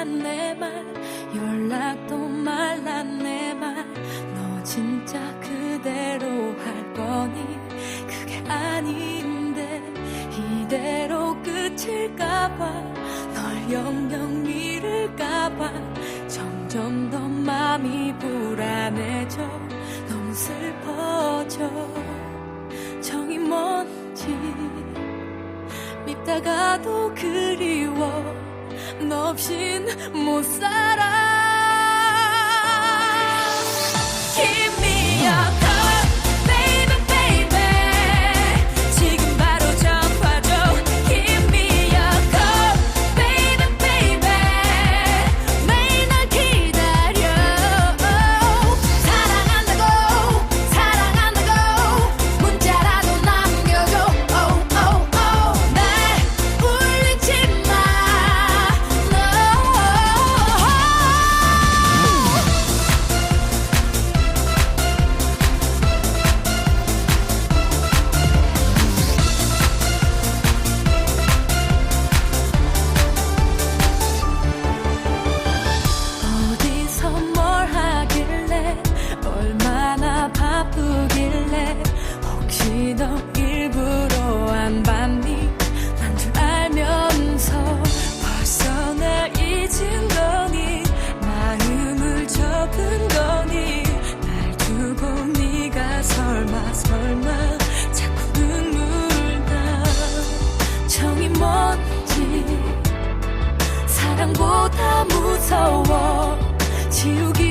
찬내말 연락도 말란 내 말. 너 진짜 그대로 할 거니? 그게 아닌데 이대로 끝일까봐 널 영영 잃을까봐 점점 더 마음이 불안해져. 너무 슬퍼져. 정이 뭔지 밉다가도 그리워 너 없인 못 살아 무서워. 지우기